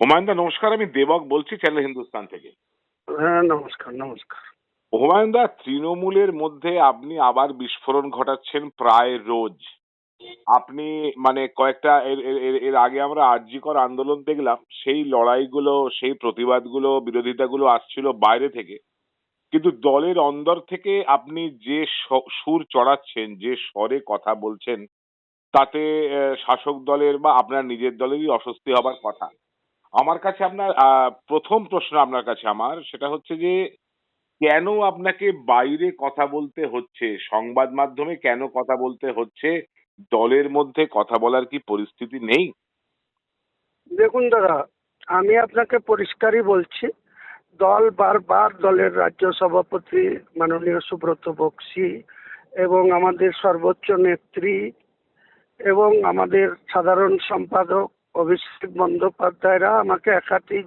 হুমায়ুন দা নমস্কার আমি দেবক বলছি চ্যানেল হিন্দুস্তান থেকে। হ্যাঁ নমস্কার নমস্কার। হুমায়ুন দা তৃণমূলের মধ্যে আপনি আবার বিস্ফোরণ ঘটাচ্ছেন প্রায় রোজ। আপনি মানে কয়েকটা এর আগে আমরা আর্যিকর আন্দোলন দেখলাম সেই লড়াইগুলো সেই প্রতিবাদগুলো বিরোধিতাগুলো আসছিল বাইরে থেকে। কিন্তু দলের অন্দর থেকে আপনি যে সুর চড়াচ্ছেন যে স্বরে কথা বলছেন তাতে শাসক দলের বা আপনার নিজের দলেরই অস্বস্তি হবার কথা। আমার কাছে আপনার প্রথম প্রশ্ন আপনার কাছে আমার, সেটা হচ্ছে যে, কেন আপনাকে বাইরে কথা বলতে হচ্ছে? সংবাদ মাধ্যমে কেন কথা বলতে হচ্ছে? দলের মধ্যে কথা বলার কি পরিস্থিতি নেই? দেখুন দাদা, আমি আপনাকে পরিষ্কারই বলছি, দল বারবার দলের রাজ্য সভাপতি মাননীয় সুব্রত বক্সি এবং আমাদের সর্বোচ্চ নেত্রী এবং আমাদের সাধারণ সম্পাদক অভিষেক বন্দ্যোপাধ্যায়রা আমাকে একাধিক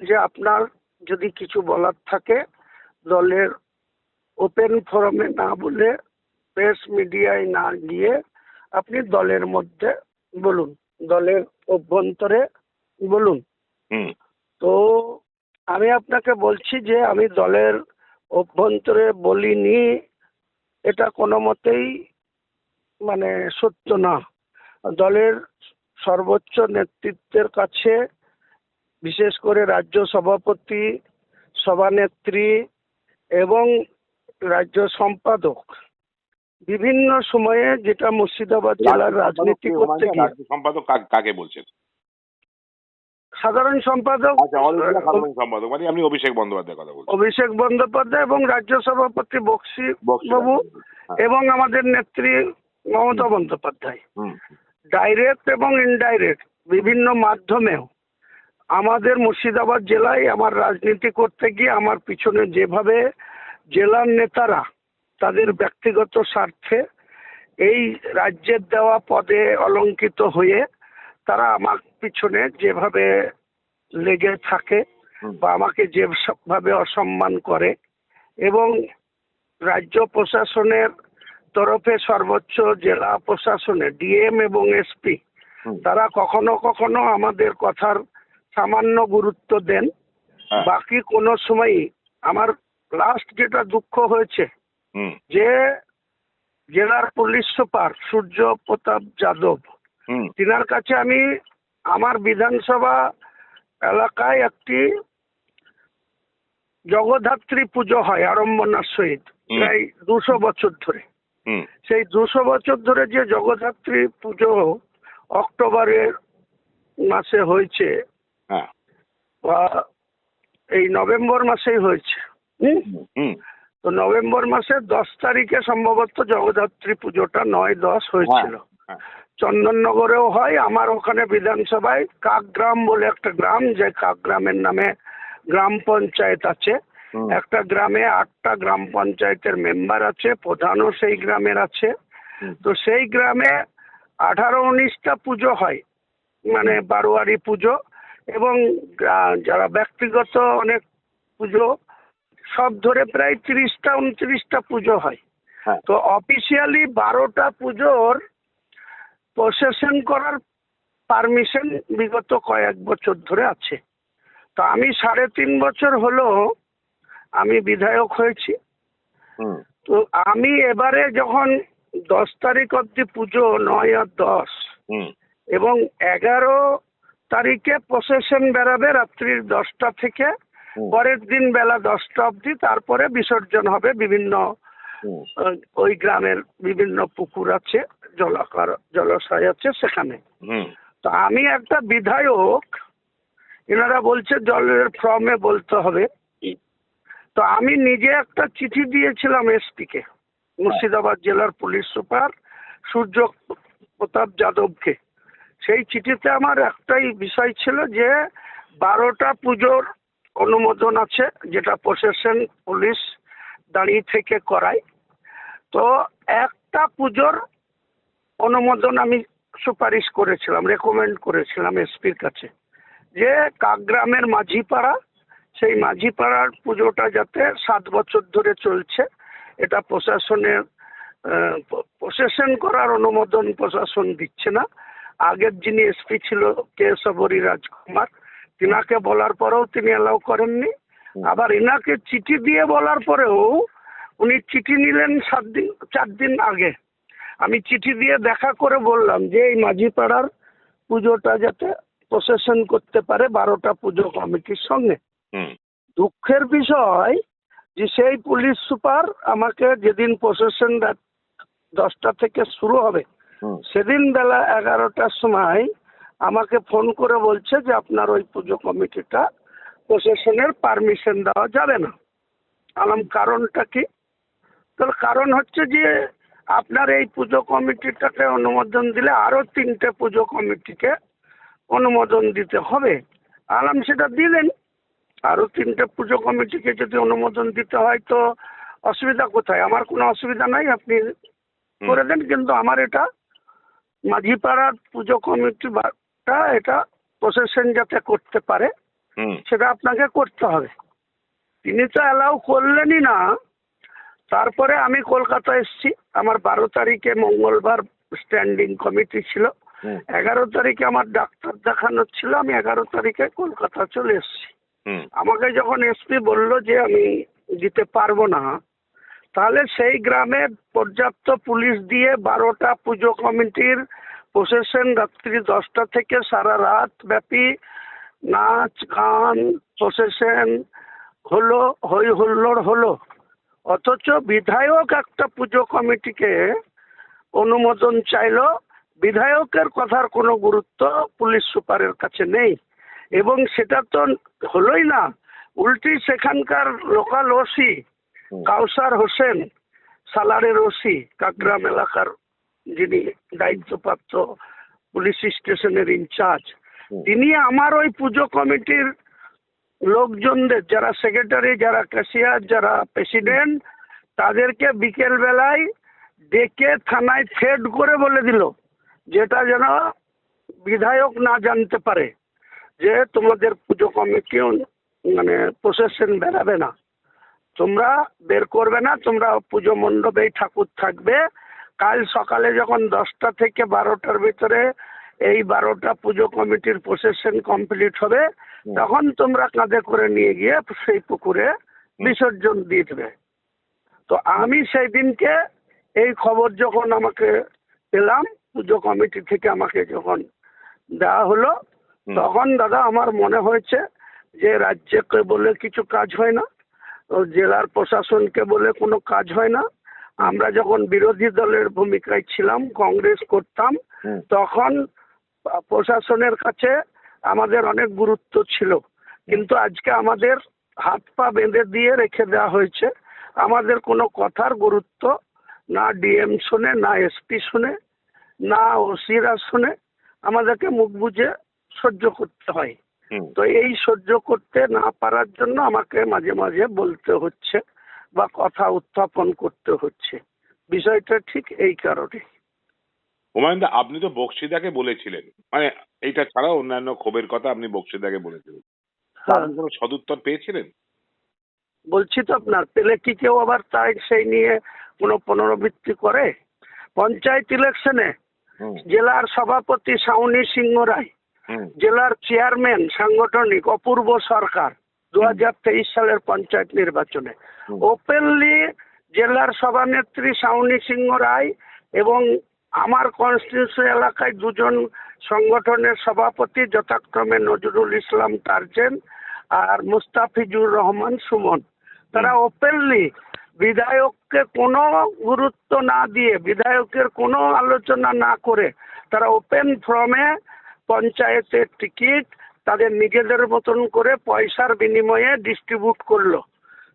যে আপনার যদি কিছু বলার থাকে দলের ওপেন ফোরামে না বলে প্রেস মিডিয়ায় না গিয়ে আপনি দলের মধ্যে বলুন দলের অভ্যন্তরে বলুন। তো আমি আপনাকে বলছি যে আমি দলের অভ্যন্তরে বলিনি এটা কোনো মতেই মানে সত্য না। দলের সর্বোচ্চ নেতৃত্বের কাছে বিশেষ করে রাজ্য সভাপতি সভানেত্রী এবং রাজ্য সম্পাদক। বিভিন্ন সময়ে যেটা মুর্শিদাবাদ জেলার রাজনীতি করতে গিয়ে রাজ্য সম্পাদক কাকে- বলছেন? সাধারণ সম্পাদক আচ্ছা সম্পাদক মানে আপনি অভিষেক বন্দ্যোপাধ্যায়ের কথা বলছেন। অভিষেক বন্দ্যোপাধ্যায় এবং রাজ্য সভাপতি বক্সি বাবু হ্যাঁ। এবং আমাদের নেত্রী মমতা বন্দ্যোপাধ্যায়। ডাইরেক্ট এবং ইনডাইরেক্ট বিভিন্ন মাধ্যমেও। আমাদের মুর্শিদাবাদ জেলায় আমার রাজনীতি করতে গিয়ে আমার পিছনে যেভাবে জেলার নেতারা তাদের ব্যক্তিগত স্বার্থে এই রাজ্যের দেওয়া পদে অলঙ্কিত হয়ে তারা আমার পিছনে যেভাবে লেগে থাকে বা আমাকে যেভাবে অসম্মান করে এবং রাজ্য প্রশাসনের তরফে সর্বোচ্চ জেলা প্রশাসনে ডিএম এবং এসপি তারা কখনো কখনো আমাদের কথার সামান্য গুরুত্ব দেন। হ্যাঁ। বাকি কোনো সময়ই আমার লাস্ট যেটা দুঃখ হয়েছে যে জেলার পুলিশ সুপার সূর্য প্রতাপ যাদব তিনার কাছে আমি আমার বিধানসভা এলাকায় একটি জগদ্ধাত্রী পুজো হয় আড়ম্বনার সহিত প্রায় দুশো বছর ধরে। সেই দুশো বছর ধরে যে জগদ্ধাত্রী পুজো অক্টোবরের মাসে হয়েছে হ্যাঁ। বা এই নভেম্বর মাসেই হয়েছে। হুম? হুম। তো নভেম্বর মাসের দশ তারিখে সম্ভবত জগদ্ধাত্রী পুজোটা নয় দশ হয়েছিল। হ্যাঁ। চন্দননগরেও হয় আমার ওখানে বিধানসভায় কাকগ্রাম বলে একটা গ্রাম যে কাকগ্রামের নামে গ্রাম পঞ্চায়েত আছে। একটা গ্রামে আটটা গ্রাম পঞ্চায়েতের মেম্বার আছে প্রধানও সেই গ্রামের আছে। তো সেই গ্রামে আঠারো উনিশটা পুজো হয় মানে বারোয়ারি পুজো এবং যারা ব্যক্তিগত অনেক পুজো সব ধরে প্রায় তিরিশটা উনত্রিশটা পুজো হয়। হ্যাঁ। তো অফিসিয়ালি বারোটা পুজোর প্রসেশন করার পারমিশন বিগত কয়েক বছর ধরে আছে। তো আমি সাড়ে তিন বছর হলো আমি বিধায়ক হয়েছি। হুম। তো আমি এবারে যখন দশ তারিখ অব্দি পুজো নয় আর দশ হুম। এবং এগারো তারিখে প্রসেশন বেরাবে রাত্রির দশটা থেকে পরের দিন বেলা দশটা অবধি তারপরে বিসর্জন হবে বিভিন্ন ওই গ্রামের বিভিন্ন পুকুর আছে জলাকার জলাশয় আছে সেখানে। হুম। তো আমি একটা বিধায়ক এনারা বলছে জলের ফর্মে বলতে হবে। তো আমি নিজে একটা চিঠি দিয়েছিলাম এসপিকে, মুর্শিদাবাদ জেলার পুলিশ সুপার সূর্য প্রতাপ যাদবকে। সেই চিঠিতে আমার একটাই বিষয় ছিল যে, বারোটা পুজোর অনুমোদন আছে, যেটা প্রশাসন পুলিশ দাঁড়িয়ে থেকে করায়। তো একটা পুজোর অনুমোদন আমি সুপারিশ করেছিলাম রেকমেন্ড করেছিলাম এসপির কাছে। যে কাকগ্রামের মাঝিপাড়া সেই মাঝিপাড়ার পুজোটা যাতে সাত বছর ধরে চলছে এটা প্রশাসনের প্রশাসন করার অনুমোদন প্রশাসন দিচ্ছে না। আগের যিনি এসপি ছিল কেশবরী রাজকুমার তিনাকে বলার পরেও তিনি অ্যালাউ করেননি। আবার ইনাকে চিঠি দিয়ে বলার পরেও উনি চিঠি নিলেন সাত দিন চার দিন আগে। আমি চিঠি দিয়ে দেখা করে বললাম যে এই মাঝিপাড়ার পুজোটা যাতে প্রসেশন করতে পারে বারোটা পুজো কমিটির সঙ্গে। দুঃখের বিষয় যে সেই পুলিশ সুপার আমাকে যেদিন প্রসেশন দশটা থেকে শুরু হবে সেদিন বেলা এগারোটার সময় আমাকে ফোন করে বলছে যে আপনার ওই পুজো কমিটিটা প্রশাসনের পারমিশন দেওয়া যাবে না। আলাম কারণটা কি? তাহলে কারণ হচ্ছে যে আপনার এই পুজো কমিটিটাকে অনুমোদন দিলে আরও তিনটে পুজো কমিটিকে অনুমোদন দিতে হবে। আলাম সেটা দিলেন। আরও তিনটে পুজো কমিটিকে যদি অনুমোদন দিতে হয় তো অসুবিধা কোথায়? আমার কোনো অসুবিধা নাই আপনি করে দেন কিন্তু আমার এটা মাঝিপাড়ার পুজো কমিটি বাটা এটা প্রসেশন যাতে করতে পারে সেটা আপনাকে করতে হবে। তিনি তো অ্যালাউ করলেনই না। তারপরে আমি কলকাতা এসেছি। আমার বারো তারিখে মঙ্গলবার স্ট্যান্ডিং কমিটি ছিল। এগারো তারিখে আমার ডাক্তার দেখানোর ছিল। আমি এগারো তারিখে কলকাতা চলে এসেছি। আমাকে যখন এসপি বলল যে আমি দিতে পারব না, তাহলে সেই গ্রামে পর্যাপ্ত পুলিশ দিয়ে বারোটা পুজো কমিটির প্রসেশন রাত্রি দশটা থেকে সারা রাত ব্যাপী নাচ, গান প্রসেশন হলো হই হুল্লোড় হলো। অথচ বিধায়ক একটা পুজো কমিটিকে অনুমোদন চাইলো, বিধায়কের কথার কোনো গুরুত্ব পুলিশ সুপারের কাছে নেই। এবং সেটা তো হলোই না। উল্টি সেখানকার লোকাল ওসি কাউসার হোসেন সালারের ওসি কাকগ্রাম এলাকার যিনি দায়িত্বপ্রাপ্ত পুলিশ স্টেশনের ইনচার্জ তিনি আমার ওই পুজো কমিটির লোকজনদের যারা সেক্রেটারি যারা ক্যাশিয়ার যারা প্রেসিডেন্ট তাদেরকে বিকেল বেলায় ডেকে থানায় থ্রেড করে বলে দিল যেটা যেন বিধায়ক না জানতে পারে। যে তোমাদের পুজো কমিটি উন- মানে প্রসেশন বেরাবে না। তোমরা বের করবে না তোমরা পুজো মণ্ডপেই ঠাকুর থাকবে। কাল সকালে যখন দশটা থেকে বারোটার ভিতরে এই বারোটা পুজো কমিটির প্রসেশন কমপ্লিট হবে তখন তোমরা কাঁধে করে নিয়ে গিয়ে সেই পুকুরে বিসর্জন দিয়ে দেবে। তো আমি সেই দিনকে এই খবর যখন আমাকে পেলাম পুজো কমিটি থেকে আমাকে যখন দেওয়া হলো। তখন দাদা আমার মনে হয়েছে যে রাজ্যকে বলে কিছু কাজ হয় না জেলার প্রশাসনকে বলে কোনো কাজ হয় না। আমরা যখন বিরোধী দলের ভূমিকায় ছিলাম কংগ্রেস করতাম তখন প্রশাসনের কাছে আমাদের অনেক গুরুত্ব ছিল। কিন্তু আজকে আমাদের হাত পা বেঁধে দিয়ে রেখে দেওয়া হয়েছে। আমাদের কোনো কথার গুরুত্ব না ডিএম শুনে না এসপি শুনে না ওসিরা শুনে আমাদেরকে মুখ বুঝে সহ্য করতে হয়। তো এই সহ্য করতে না পারার জন্য আমাকে মাঝে মাঝে বলতে হচ্ছে বা কথা উত্থাপন করতে হচ্ছে। বিষয়টা ঠিক এই কারণে। হুমায়ুন আপনি তো বক্সিদাকে বলেছিলেন। মানে এইটা ছাড়া অন্যান্য ক্ষোভের কথা আপনি বক্সিদাকে বলেছিলেন। হ্যাঁ। কোনো সদুত্তর পেয়েছিলেন? বলছি তো আপনার পেলে কি কেউ আবার তাই সেই নিয়ে কোনো পুনরাবৃত্তি করে? পঞ্চায়েত ইলেকশনে জেলার সভাপতি সাউনি সিংহ রায় জেলার চেয়ারম্যান সাংগঠনিক অপূর্ব সরকার দু হাজার তেইশ সালের পঞ্চায়েত নির্বাচনে। ওপেনলি জেলার সভানেত্রী সাউনি সিংহ রায় এবং আমার কনস্টিটিউশন এলাকায় দুজন সংগঠনের সভাপতি যথাক্রমে নজরুল ইসলাম টার্জেন আর মুস্তাফিজুর রহমান সুমন। তারা ওপেনলি বিধায়ককে কোনো গুরুত্ব না দিয়ে বিধায়কের কোনো আলোচনা না করে তারা ওপেন ফর্মে পঞ্চায়েতের টিকিট তাদের নিজেদের মতন করে পয়সার বিনিময়ে ডিস্ট্রিবিউট করল।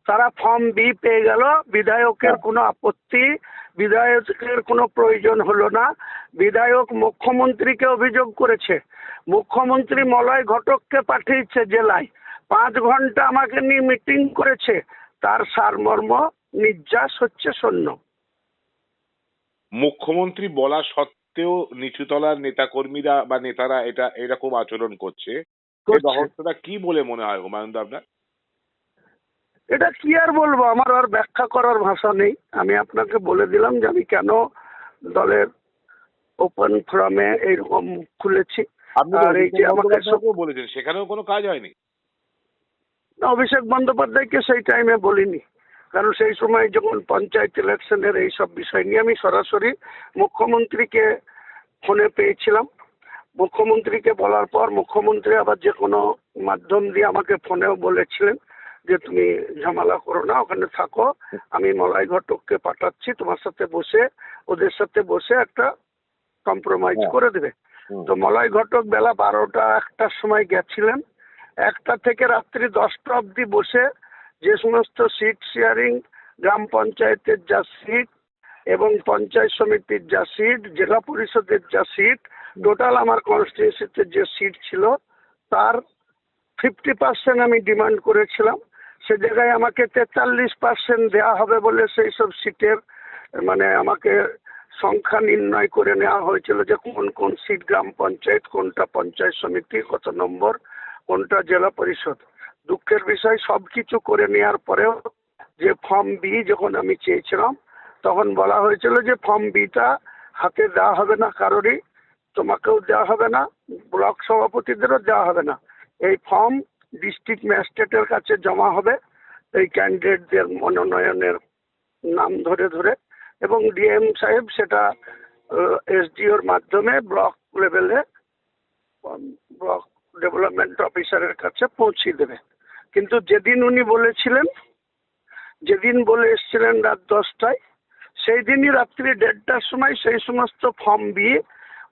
তারা ফর্ম বি পেয়ে গেল বিধায়কের কোনো আপত্তি বিধায়কের কোনো প্রয়োজন হলো না। বিধায়ক মুখ্যমন্ত্রীকে অভিযোগ করেছে। মুখ্যমন্ত্রী মলয় ঘটককে পাঠিয়েছে জেলায়। পাঁচ ঘণ্টা আমাকে নিয়ে মিটিং করেছে। তার সারমর্ম নির্যাস হচ্ছে শূন্য মুখ্যমন্ত্রী বলা সত্ত্বেও নিচুতলার নেতাকর্মীরা বা নেতারা এটা এরকম আচরণ করছে। এই রহস্যটা কি বলে মনে হয় হুমায়ুন আপনার? এটা কি আর বলব? আমার আর ব্যাখ্যা করার ভাষা নেই। আমি আপনাকে বলে দিলাম যে আমি কেন দলের ওপেন ফোরামে এইরকম খুলেছি। আর এই যে আমাকে বলেছেন সেখানেও কোনো কাজ হয়নি? না, অভিষেক বন্দ্যোপাধ্যায়কে সেই টাইমে বলিনি। কারণ সেই সময় যখন পঞ্চায়েত ইলেকশনের এই সব বিষয় নিয়ে আমি সরাসরি মুখ্যমন্ত্রীকে ফোনে পেয়েছিলাম। মুখ্যমন্ত্রীকে বলার পর মুখ্যমন্ত্রী আবার যে কোনো মাধ্যম দিয়ে আমাকে ফোনেও বলেছিলেন যে তুমি ঝামেলা করো না ওখানে থাকো। আমি মলাই ঘটককে পাঠাচ্ছি তোমার সাথে বসে ওদের সাথে বসে একটা কম্প্রোমাইজ হ্যাঁ। করে দেবে। তো মলয় ঘটক বেলা বারোটা একটার সময় গেছিলেন। একটা থেকে রাত্রি দশটা অবধি বসে যে সমস্ত সিট শেয়ারিং গ্রাম পঞ্চায়েতের যা সিট এবং পঞ্চায়েত সমিতির যা সিট জেলা পরিষদের যা সিট টোটাল আমার কনস্টিটিউন্সিতে যে সিট ছিল, তার ফিফটি পার্সেন্ট আমি ডিমান্ড করেছিলাম। সে জায়গায় আমাকে তেতাল্লিশ পার্সেন্ট দেওয়া হবে বলে সেই সব সিটের মানে আমাকে সংখ্যা নির্ণয় করে নেওয়া হয়েছিল যে কোন কোন সিট গ্রাম পঞ্চায়েত, কোনটা পঞ্চায়েত সমিতি, কত নম্বর, কোনটা জেলা পরিষদ। দুঃখের বিষয় সব কিছু করে নেওয়ার পরেও যে ফর্ম বি যখন আমি চেয়েছিলাম, তখন বলা হয়েছিল যে ফর্ম বিটা হাতে দেওয়া হবে না কারোরই, তোমাকেও দেওয়া হবে না, ব্লক সভাপতিদেরও দেওয়া হবে না। এই ফর্ম ডিস্ট্রিক্ট ম্যাজিস্ট্রেটের কাছে জমা হবে, এই ক্যান্ডিডেটদের মনোনয়নের নাম ধরে ধরে, এবং ডিএম সাহেব সেটা এসডিওর মাধ্যমে ব্লক লেভেলে ব্লক ডেভেলপমেন্ট অফিসারের কাছে পৌঁছে দেবে। কিন্তু যেদিন উনি বলেছিলেন যেদিন বলে এসেছিলেন রাত দশটায় সেই দিনই রাত্রি দেড়টার সময় সেই সমস্ত ফর্ম দিয়ে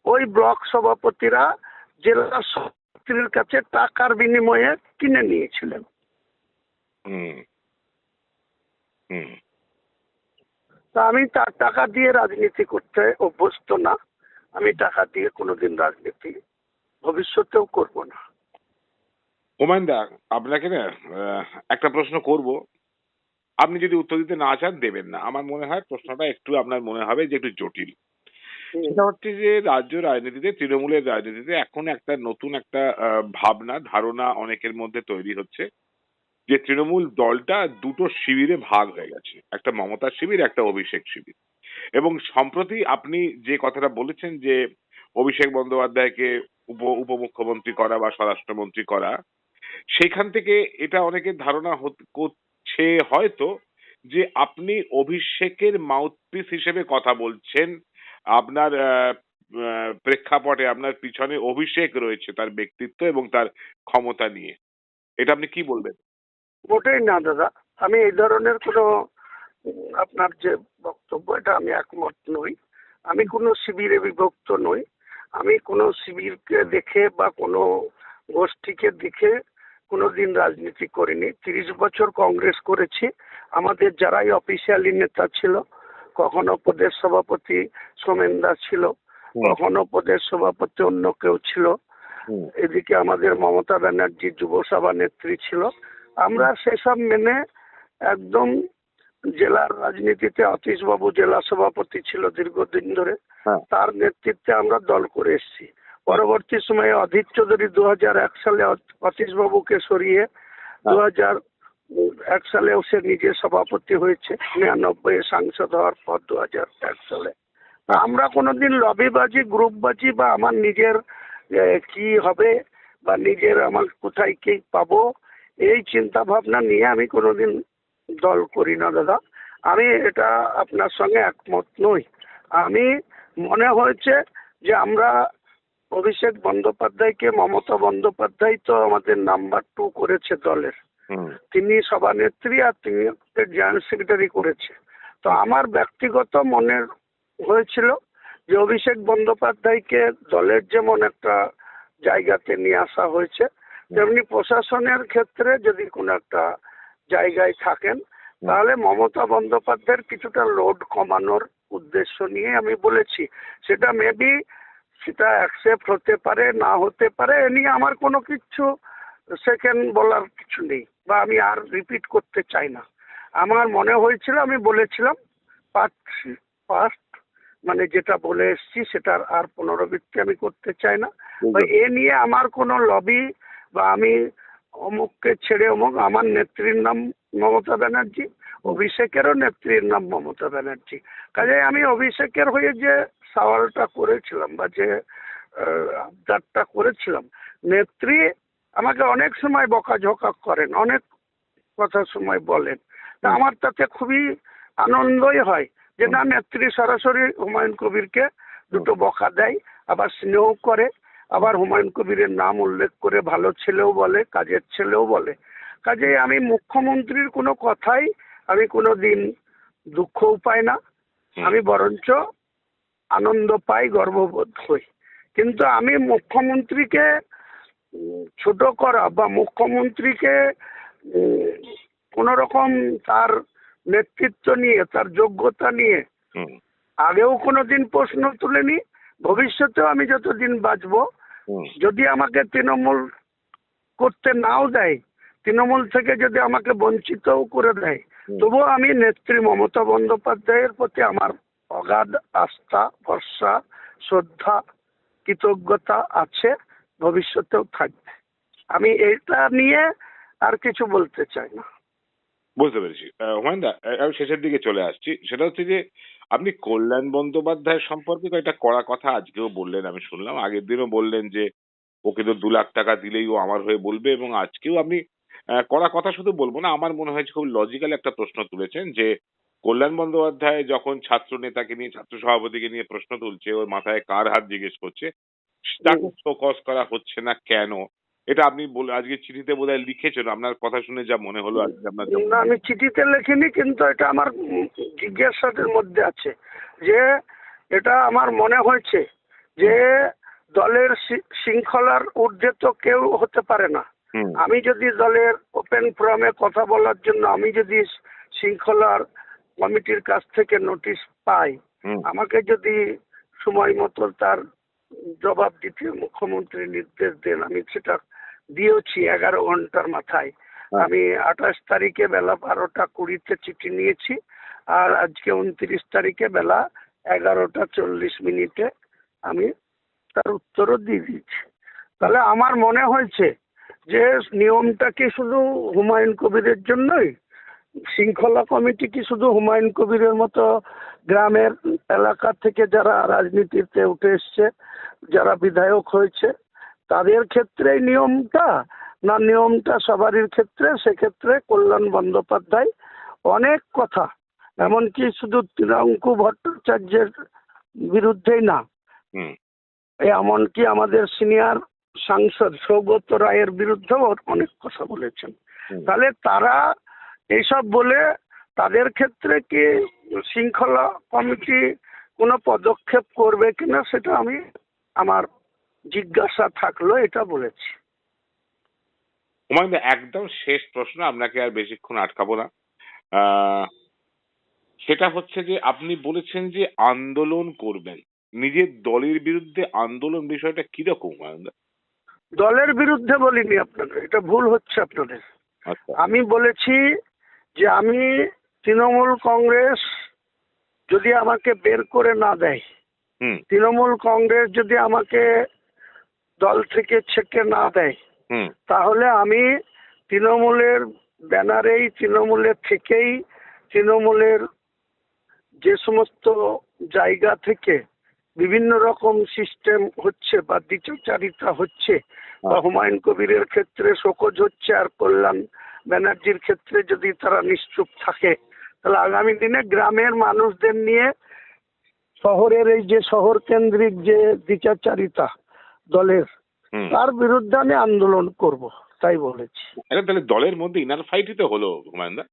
ওই ব্লক সভাপতিরা জেলা সভাপতির কাছে টাকার বিনিময়ে কিনে নিয়েছিলেন। হুম। হুম। তা আমি তার টাকা দিয়ে রাজনীতি করতে অভ্যস্ত না আমি টাকা দিয়ে কোনোদিন রাজনীতি ভবিষ্যতেও করব না। দা আপনাকে না একটা প্রশ্ন করব। আপনি যদি উত্তর দিতে না চান দেবেন না। আমার মনে হয় প্রশ্নটা একটু আপনার মনে হবে যে একটু জটিল। সেটা হচ্ছে যে রাজ্য রাজনীতিতে তৃণমূলের রাজনীতিতে এখন একটা নতুন একটা ভাবনা ধারণা অনেকের মধ্যে তৈরি হচ্ছে যে তৃণমূল দলটা দুটো শিবিরে ভাগ হয়ে গেছে। একটা মমতা শিবির একটা অভিষেক শিবির। এবং সম্প্রতি আপনি যে কথাটা বলেছেন যে অভিষেক বন্দ্যোপাধ্যায়কে উপ উপমুখ্যমন্ত্রী করা বা স্বরাষ্ট্রমন্ত্রী করা সেখান থেকে এটা অনেকের ধারণা করছে হয়তো যে আপনি অভিষেকের মাউথপিস হিসেবে কথা বলছেন। আপনার প্রেক্ষাপটে আপনার পিছনে অভিষেক রয়েছে তার ব্যক্তিত্ব এবং তার ক্ষমতা নিয়ে। এটা আপনি কি বলবেন? মোটেই না, দাদা। আমি এই ধরনের কোনো, আপনার যে বক্তব্য, এটা আমি একমত নই। আমি কোনো শিবিরে বিভক্ত নই। আমি কোনো শিবিরকে দেখে বা কোনো গোষ্ঠীকে দেখে কোনোদিন রাজনীতি করিনি। তিরিশ বছর কংগ্রেস করেছি। আমাদের যারাই অফিসিয়ালি নেতা ছিল কখনো প্রদেশ সভাপতি সোমেন দাস ছিল কখনো প্রদেশ সভাপতি অন্য কেউ ছিল। এদিকে আমাদের মমতা ব্যানার্জি যুব সভা নেত্রী ছিল। আমরা সেসব মেনে একদম জেলার রাজনীতিতে অতীশ বাবু জেলা সভাপতি ছিল দীর্ঘদিন ধরে। হ্যাঁ। তার নেতৃত্বে আমরা দল করে এসেছি। পরবর্তী সময়ে অধীর চৌধুরী দু হাজার এক সালে অতীশ বাবুকে সরিয়ে দু হাজার এক সালেও সে নিজে সভাপতি হয়েছে নিরানব্বই সাংসদ হওয়ার পর দু হাজার এক সালে। আমরা কোনোদিন লবিবাজি গ্রুপবাজি বা আমার নিজের কি হবে বা নিজের আমার কোথায় কি পাবো এই চিন্তা ভাবনা নিয়ে আমি কোনোদিন দল করি না দাদা। আমি এটা আপনার সঙ্গে একমত নই। আমি মনে হয়েছে যে আমরা অভিষেক বন্দ্যোপাধ্যায়কে মমতা বন্দ্যোপাধ্যায় তো আমাদের নাম্বার টু করেছে দলের। তিনি সভানেত্রী আর তিনি জয়েন্ট সেক্রেটারি করেছে। তো আমার ব্যক্তিগত মনের হয়েছিল যে অভিষেক বন্দ্যোপাধ্যায়কে দলের যেমন একটা জায়গাতে নিয়ে আসা হয়েছে তেমনি প্রশাসনের ক্ষেত্রে যদি কোনো একটা জায়গায় থাকেন তাহলে মমতা বন্দ্যোপাধ্যায়ের কিছুটা লোড কমানোর উদ্দেশ্য নিয়ে আমি বলেছি। সেটা মেবি সেটা অ্যাকসেপ্ট হতে পারে না হতে পারে এ নিয়ে আমার কোনো কিছু সেকেন্ড বলার কিছু নেই বা আমি আর রিপিট করতে চাই না। আমার মনে হয়েছিল আমি বলেছিলাম পার্ট ফার্স্ট মানে যেটা বলে এসছি সেটার আর পুনরাবৃত্তি আমি করতে চাই না। বা এ নিয়ে আমার কোনো লবি বা আমি অমুককে ছেড়ে অমুক আমার নেত্রীর নাম মমতা ব্যানার্জি, অভিষেকেরও নেত্রীর নাম মমতা ব্যানার্জি। কাজে আমি অভিষেকের হয়ে যে সওয়ালটা করেছিলাম বা যে আবদারটা করেছিলাম, নেত্রী আমাকে অনেক সময় বকাঝকা করেন, অনেক কথা সময় বলেন। তা আমার তাতে খুবই আনন্দই হয় যে, না, নেত্রী সরাসরি হুমায়ুন কবিরকে দুটো বকা দেয়, আবার স্নেহ করে, আবার হুমায়ুন কবিরের নাম উল্লেখ করে ভালো ছেলেও বলে, কাজের ছেলেও বলে। কাজেই আমি মুখ্যমন্ত্রীর কোনো কথাই আমি কোনো দিন দুঃখও পাই না। আমি বরঞ্চ আনন্দ পাই গর্ববোধ হই। কিন্তু আমি মুখ্যমন্ত্রীকে ছোট করা বা মুখ্যমন্ত্রীকে কোন রকম তার নেতৃত্ব নিয়ে তার যোগ্যতা নিয়ে আগেও কোনোদিন প্রশ্ন তুলেনি ভবিষ্যতেও আমি যতদিন বাঁচবো যদি আমাকে তৃণমূল করতে নাও দেয় তৃণমূল থেকে যদি আমাকে বঞ্চিতও করে দেয়। তবুও আমি নেত্রী মমতা বন্দ্যোপাধ্যায়ের প্রতি আমার অগাধ আস্থা ভরসা শ্রদ্ধা কৃতজ্ঞতা আছে ভবিষ্যতেও থাকবে। আমি এটা নিয়ে আর কিছু বলতে চাই না। বুঝতে পেরেছি। আমি শেষের দিকে চলে আসছি। সেটা হচ্ছে যে আপনি কল্যাণ বন্দ্যোপাধ্যায় সম্পর্কে কয়েকটা কড়া কথা আজকেও বললেন আমি শুনলাম। আগের দিনও বললেন যে ওকে তো দু লাখ টাকা দিলেই ও আমার হয়ে বলবে এবং আজকেও আপনি কড়া কথা শুধু বলব না আমার মনে হয়েছে খুব লজিক্যাল একটা প্রশ্ন তুলেছেন যে কল্যাণ বন্দ্যোপাধ্যায় যখন ছাত্র নেতাকে নিয়ে ছাত্র সভাপতিকে নিয়ে প্রশ্ন তুলছে ওর মাথায় কার হাত জিজ্ঞেস করছে তাকে ফোকাস করা হচ্ছে না কেন? এটা আপনি বলে আজকে চিঠিতে বোধহয় লিখেছেন আপনার কথা শুনে যা মনে হলো আজকে আপনার না আমি চিঠিতে লিখিনি কিন্তু এটা আমার উম জিজ্ঞাসাদের মধ্যে আছে যে এটা আমার মনে হয়েছে যে দলের শৃঙ্খলার ঊর্ধ্বে তো কেউ হতে পারে না। আমি যদি দলের ওপেন ফোরামে কথা বলার জন্য আমি যদি শৃঙ্খলার কমিটির কাছ থেকে নোটিশ পাই আমাকে যদি সময় মতো তার জবাব দিতে মুখ্যমন্ত্রী নির্দেশ দেন আমি সেটা দিয়েছি এগারো ঘণ্টার মাথায়। আমি আঠাশ তারিখে বেলা বারোটা কুড়িতে চিঠি নিয়েছি আর আজকে উনত্রিশ তারিখে বেলা এগারোটা চল্লিশ মিনিটে আমি তার উত্তরও দিয়ে দিয়েছি। তাহলে আমার মনে হয়েছে যে নিয়মটা কি শুধু হুমায়ুন কবিরের জন্যই শৃঙ্খলা কমিটি কি শুধু হুমায়ুন কবিরের মতো গ্রামের এলাকা থেকে যারা রাজনীতিতে উঠে এসছে যারা বিধায়ক হয়েছে তাদের ক্ষেত্রে নিয়মটা না নিয়মটা সবারই ক্ষেত্রে সেক্ষেত্রে কল্যাণ বন্দ্যোপাধ্যায় অনেক কথা। এমনকি শুধু তৃণাঙ্কু ভট্টাচার্যের বিরুদ্ধেই না। এমনকি আমাদের সিনিয়র সাংসদ সৌগত রায়ের বিরুদ্ধেও অনেক কথা বলেছেন। তাহলে তারা এইসব বলে তাদের ক্ষেত্রে কি শৃঙ্খলা কমিটি কোনো পদক্ষেপ করবে কিনা সেটা আমি আমার জিজ্ঞাসা থাকল এটা বলেছি। হুমায়ুন একদম শেষ প্রশ্ন আপনাকে আর বেশিক্ষণ আটকাবো না। সেটা হচ্ছে যে আপনি বলেছেন যে আন্দোলন করবেন। নিজের দলের বিরুদ্ধে আন্দোলন বিষয়টা কীরকম হুমায়ুন দা? দলের বিরুদ্ধে বলিনি আপনাদের এটা ভুল হচ্ছে আপনাদের। আচ্ছা। আমি বলেছি যে আমি তৃণমূল কংগ্রেস যদি আমাকে বের করে না দেয় তৃণমূল কংগ্রেস যদি আমাকে দল থেকে ছেঁকে না দেয় তাহলে আমি তৃণমূলের ব্যানারেই তৃণমূলের থেকেই তৃণমূলের যে সমস্ত জায়গা থেকে বিভিন্ন রকম সিস্টেম হচ্ছে বা দ্বিচারিতা হচ্ছে বা হুমায়ুন কবিরের ক্ষেত্রে শোকজ হচ্ছে আর কল্যাণ ব্যানার্জির ক্ষেত্রে যদি তারা নিশ্চুপ থাকে তাহলে আগামী দিনে গ্রামের মানুষদের নিয়ে শহরের এই যে শহর কেন্দ্রিক যে দ্বিচারিতা দলের তার বিরুদ্ধে আমি আন্দোলন করব তাই বলেছি। তাহলে দলের মধ্যে ইনার ফাইটই তো হলো হুমায়ুন দা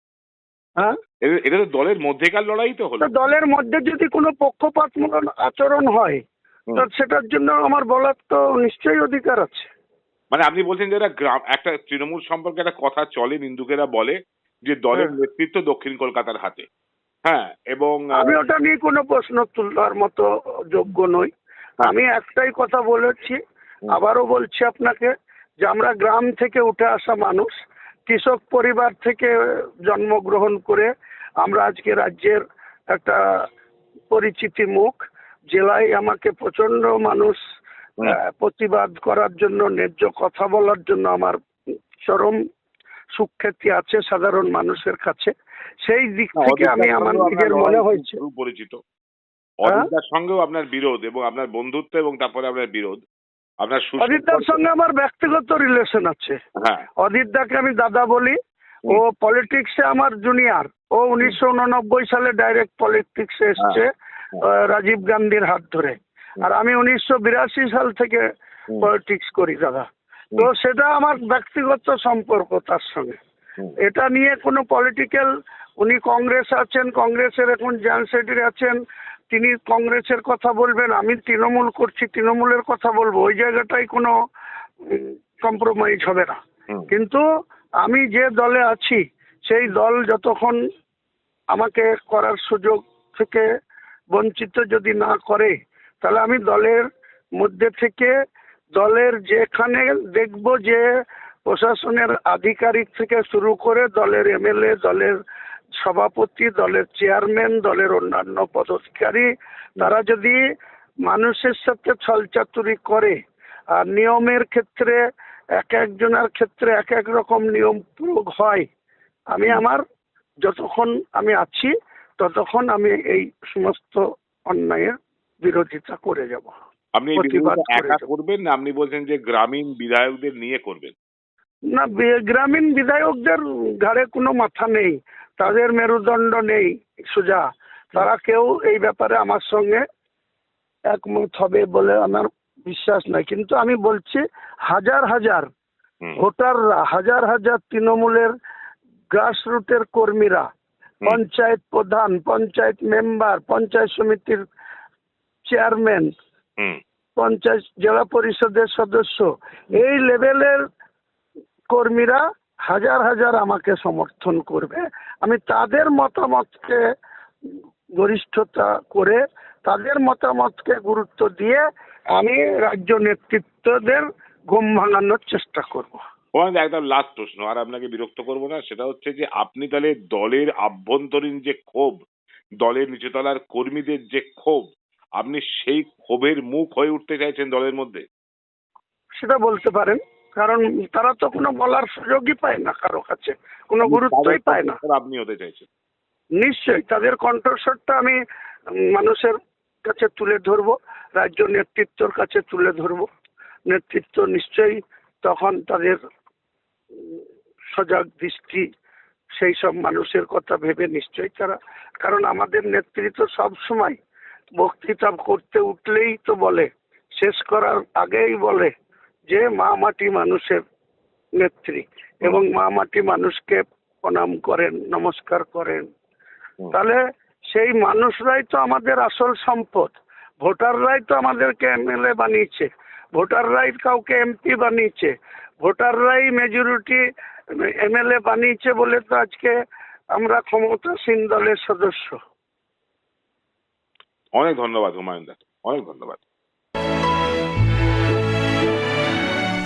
হ্যাঁ? এটা- এটা তো দলের মধ্যেকার লড়াই তো হলো। দলের মধ্যে যদি কোনো পক্ষপাতমূলক আচরণ হয় তো সেটার জন্য আমার বলার তো নিশ্চয়ই অধিকার আছে। মানে আপনি বলছেন যে একটা গ্রাম একটা তৃণমূল সম্পর্কে একটা কথা চলে নিন্দুকেরা বলে যে দলের হ্যাঁ। নেতৃত্ব দক্ষিণ কলকাতার হাতে। হ্যাঁ এবং আমি ওটা নিয়ে কোনো প্রশ্ন তোলার মতো যোগ্য নই। আমি একটাই কথা বলেছি আবারও বলছি আপনাকে যে আমরা গ্রাম থেকে উঠে আসা মানুষ কৃষক পরিবার থেকে জন্মগ্রহণ করে আমরা আজকে রাজ্যের একটা পরিচিতি মুখ জেলায় আমাকে প্রচণ্ড মানুষ প্রতিবাদ করার জন্য ন্যায্য কথা বলার জন্য আমার চরম সুখ্যাতি আছে সাধারণ মানুষের কাছে। সেই দিক থেকে আমি আমার নিজের মনে হয়েছে। পরিচিত? অজিতদার সঙ্গেও আপনার বিরোধ এবং আপনার বন্ধুত্ব এবং তারপরে আপনার বিরোধ। আপনার অদিতদার সঙ্গে আমার ব্যক্তিগত রিলেশন আছে। হ্যাঁ। অদিতদাকে আমি দাদা বলি। ও পলিটিক্সে আমার জুনিয়র ও উনিশশো উননব্বই সালে ডাইরেক্ট পলিটিক্সে এসছে রাজীব গান্ধীর হাত ধরে। আর আমি উনিশশো বিরাশি সাল থেকে পলিটিক্স করি দাদা। তো সেটা আমার ব্যক্তিগত সম্পর্ক তার সঙ্গে। এটা নিয়ে কোনো পলিটিক্যাল উনি কংগ্রেস আছেন কংগ্রেসের এখন জেনারেল সেক্রেটারি আছেন তিনি কংগ্রেসের কথা বলবেন আমি তৃণমূল করছি তৃণমূলের কথা বলব ওই জায়গাটাই কোনো কম্প্রোমাইজ হবে না। কিন্তু আমি যে দলে আছি সেই দল যতক্ষণ আমাকে করার সুযোগ থেকে বঞ্চিত যদি না করে তাহলে আমি দলের মধ্যে থেকে দলের যেখানে দেখব যে প্রশাসনের আধিকারিক থেকে শুরু করে দলের এমএলএ দলের সভাপতি দলের চেয়ারম্যান দলের অন্যান্য পদাধিকারী তারা যদি মানুষের সাথে ছলচাতুরি করে আর নিয়মের ক্ষেত্রে এক একজনের ক্ষেত্রে এক এক রকম নিয়ম প্রয়োগ হয় আমি আমার যতক্ষণ আমি আছি ততক্ষণ আমি এই সমস্ত অন্যায়ের বিরোধিতা করে যাব। আপনি একা করবেন না আপনি বলছেন যে গ্রামীণ বিধায়কদের নিয়ে করবেন? না গ্রামীণ বিধায়কদের ঘাড়ে কোনো মাথা নেই। তাদের মেরুদণ্ড নেই সোজা। তারা কেউ এই ব্যাপারে আমার সঙ্গে একমত হবে বলে আমার বিশ্বাস নাই। কিন্তু আমি বলছি হাজার হাজার ভোটাররা হাজার হাজার তৃণমূলের গ্রাসরুটের কর্মীরা পঞ্চায়েত প্রধান পঞ্চায়েত মেম্বার পঞ্চায়েত সমিতির চেয়ারম্যান পঞ্চায়েত জেলা পরিষদের সদস্য এই লেভেলের কর্মীরা হাজার হাজার আমাকে সমর্থন করবে। আমি তাদের মতামতকে গরিষ্ঠতা করে তাদের মতামতকে গুরুত্ব দিয়ে আমি রাজ্য নেতৃত্বদের ঘুম ভাঙানোর চেষ্টা করব। ওখানে একদম লাস্ট প্রশ্ন আর আপনাকে বিরক্ত করব না সেটা হচ্ছে যে আপনি তাহলে দলের আভ্যন্তরীণ যে ক্ষোভ দলের নিচতলার কর্মীদের যে ক্ষোভ আপনি সেই ক্ষোভের মুখ হয়ে উঠতে চাইছেন দলের মধ্যে? সেটা বলতে পারেন। কারণ তারা তো কোনো বলার সুযোগই পায় না কারও কাছে কোনো গুরুত্বই পায় না। আপনি হতে চাইছেন। নিশ্চয়ই তাদের কণ্ঠস্বরটা আমি মানুষের কাছে তুলে ধরবো রাজ্য নেতৃত্বর কাছে তুলে ধরবো। নেতৃত্ব নিশ্চয়ই তখন তাদের সজাগ দৃষ্টি সেই সব মানুষের কথা ভেবে নিশ্চয়ই তারা কারণ আমাদের নেতৃত্ব সব সময় বক্তৃতা করতে উঠলেই তো বলে শেষ করার আগেই বলে। যে মা মাটি মানুষের নেত্রী এবং মা মাটি মানুষকে প্রণাম করেন নমস্কার করেন। তাহলে সেই মানুষরাই তো আমাদের আসল সম্পদ। ভোটাররাই তো আমাদেরকে এমএলএ বানিয়েছে। ভোটাররাই কাউকে এমপি বানিয়েছে। ভোটাররাই মেজরিটি এমএলএ বানিয়েছে বলে তো আজকে আমরা ক্ষমতাসীন দলের সদস্য। অনেক ধন্যবাদ হুমায়ুন দা অনেক ধন্যবাদ।